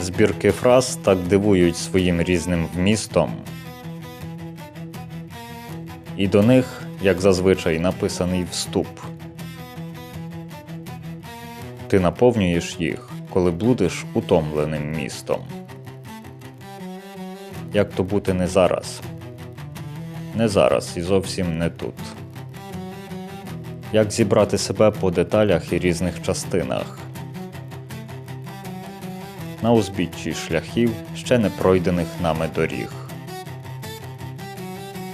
Збірки фраз так дивують своїм різним вмістом. І до них, як зазвичай, написаний вступ. Ти наповнюєш їх, коли блудиш утомленим містом. Як то бути не зараз? Не зараз і зовсім не тут. Як зібрати себе по деталях і різних частинах? На узбіччі шляхів ще не пройдених нами доріг.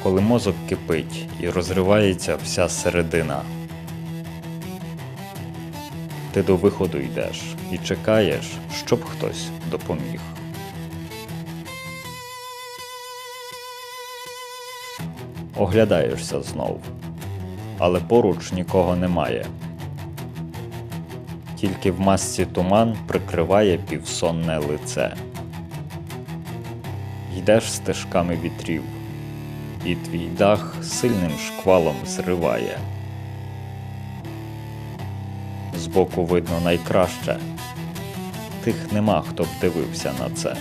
Коли мозок кипить і розривається вся середина. Ти до виходу йдеш і чекаєш, щоб хтось допоміг. Оглядаєшся знов, але поруч нікого немає. Тільки в масці туман прикриває півсонне лице. Йдеш стежками вітрів, і твій дах сильним шквалом зриває. Збоку видно найкраще, тих нема, хто б дивився на це.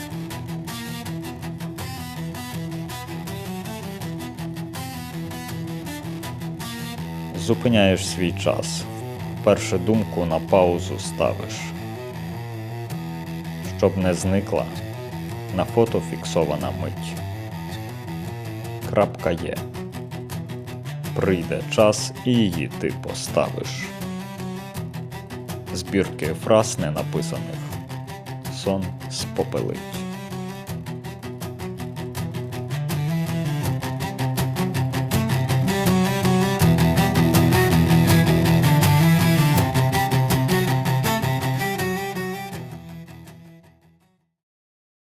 Зупиняєш свій час, першу думку на паузу ставиш. Щоб не зникла, на фото фіксована мить. Крапка є. Прийде час і її ти поставиш. Збірки фраз не написаних. Сон спопелить.